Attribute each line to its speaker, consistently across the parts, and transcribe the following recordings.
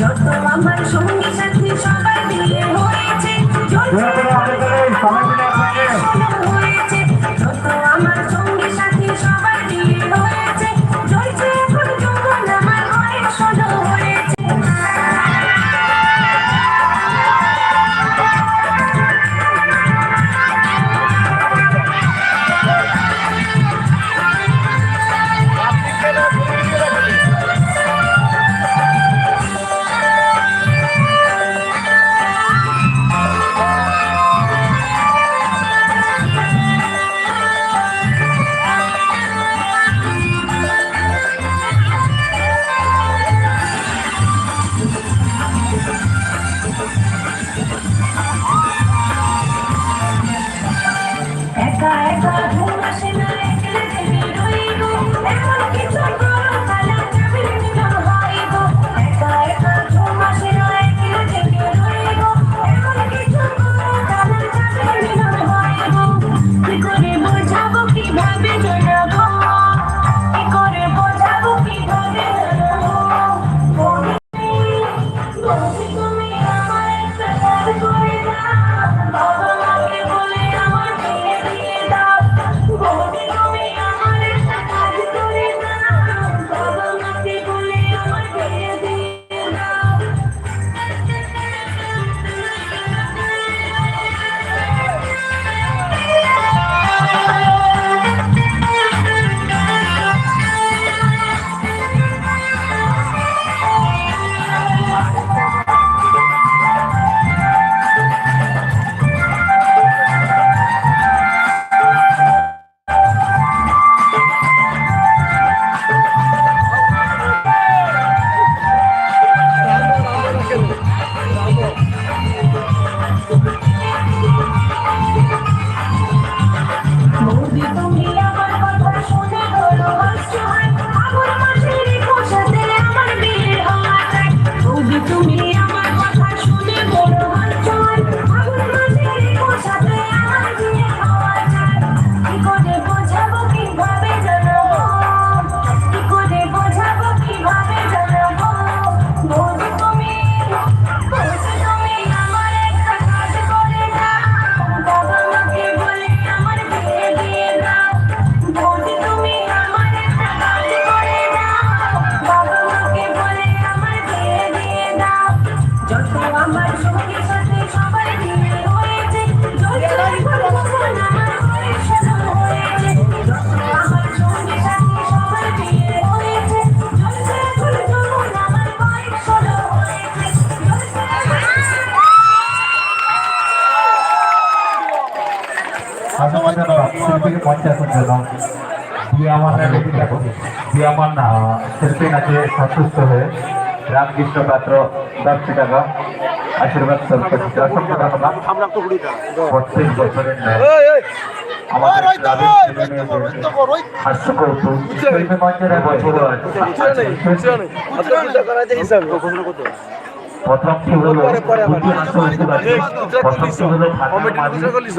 Speaker 1: যত আমার সঙ্গে
Speaker 2: শিল্পীকে পঞ্চায়েতের জন্য দিয়ামান্না দিয়ামান্না শিল্পী নাচে সন্তুষ্ট হয়ে রামকৃষ্ণ পাত্র দশটি টাকা আশীর্বাদ অসংখ্য ধন্যবাদ প্রত্যেক বছরের আমাদের প্রথমটি হল প্রথমটি হল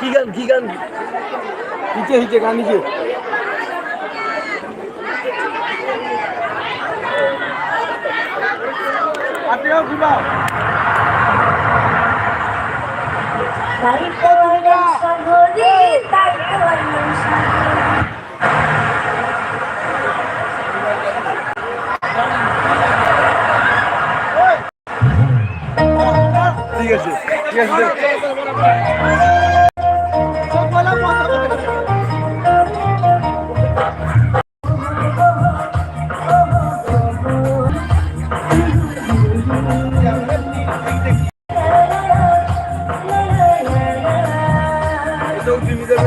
Speaker 3: কি গান কি গান? হিচে হিচে গান হিচে
Speaker 1: আটেও আচ্ছা, ঘুমাও। তাইতো
Speaker 3: ঠিক আছে। Então, o time deve...